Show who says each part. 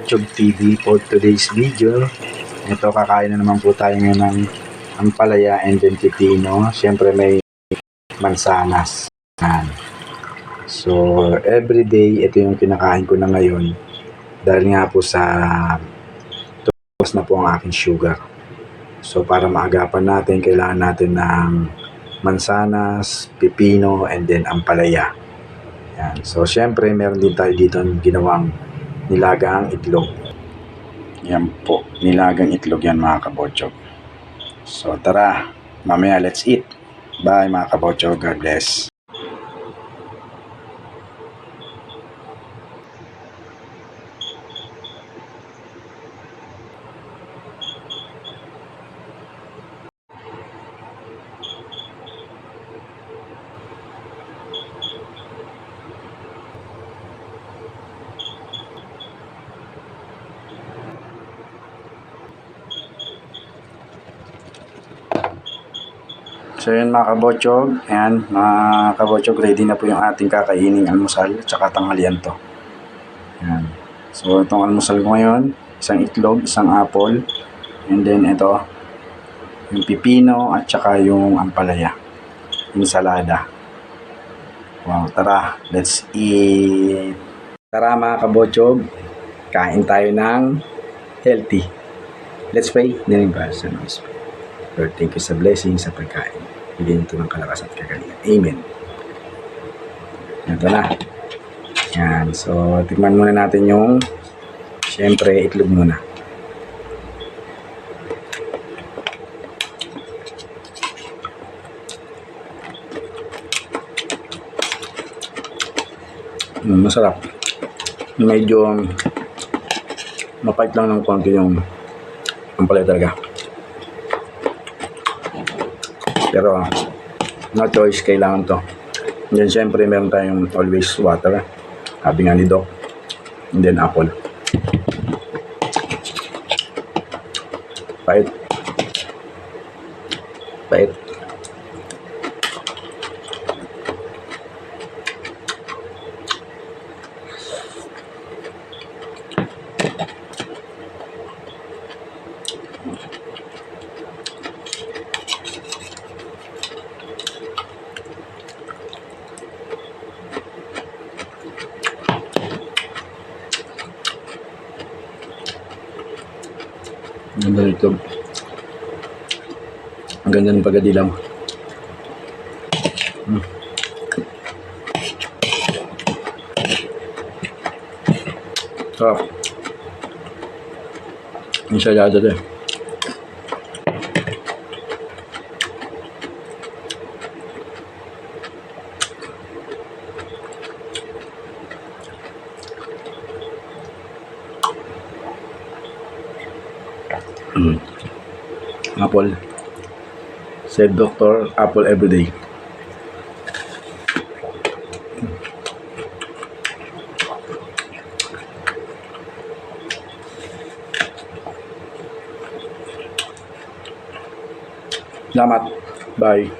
Speaker 1: YouTube TV for today's video. Ito, kakain na naman po tayo ngayon ng ampalaya and then pipino. Siyempre may mansanas. So, everyday, ito yung kinakain ko na ngayon. Dahil nga po sa tapos na po ang aking sugar. So, para maagapan natin, kailangan natin ng mansanas, pipino, and then ampalaya. Yan. So, syempre, meron din tayo dito ginawang nilagang itlog. Yan po, nilagang itlog yan mga kabotsog. So, tara, mamaya let's eat. Bye mga kabotsog, God bless. So yun mga kabotsog, ayan mga kabotsog, ready na po yung ating kakainin almusal at saka tanghalian to. Ayan. So itong almusal ko ngayon, isang itlog, isang apple, and then ito, yung pipino at saka yung ampalaya, insalada. Wow, tara, let's eat. Tara mga kabotsog, kain tayo ng healthy. Let's pray. Dinig ba sa Lord? Thank you sa blessing sa pagkain. Bigyan ito ng kalakas at kagalingan. Amen. Ito na. Yan. So, tikman muna natin yung syempre, itlog muna. Mm, masarap. Medyo mapait lang ng konti yung ang palay talaga. Pero, no choice, kailangan to. Then, syempre, meron tayong always water. Sabi nga ni Doc. And then, apple. Pait. Ang ganda nito. Ang ganda ng pagkadilam. Mm. Sarap. Ang sayada din. Mm. Apple. Said doctor, apple every day. Salamat. Bye.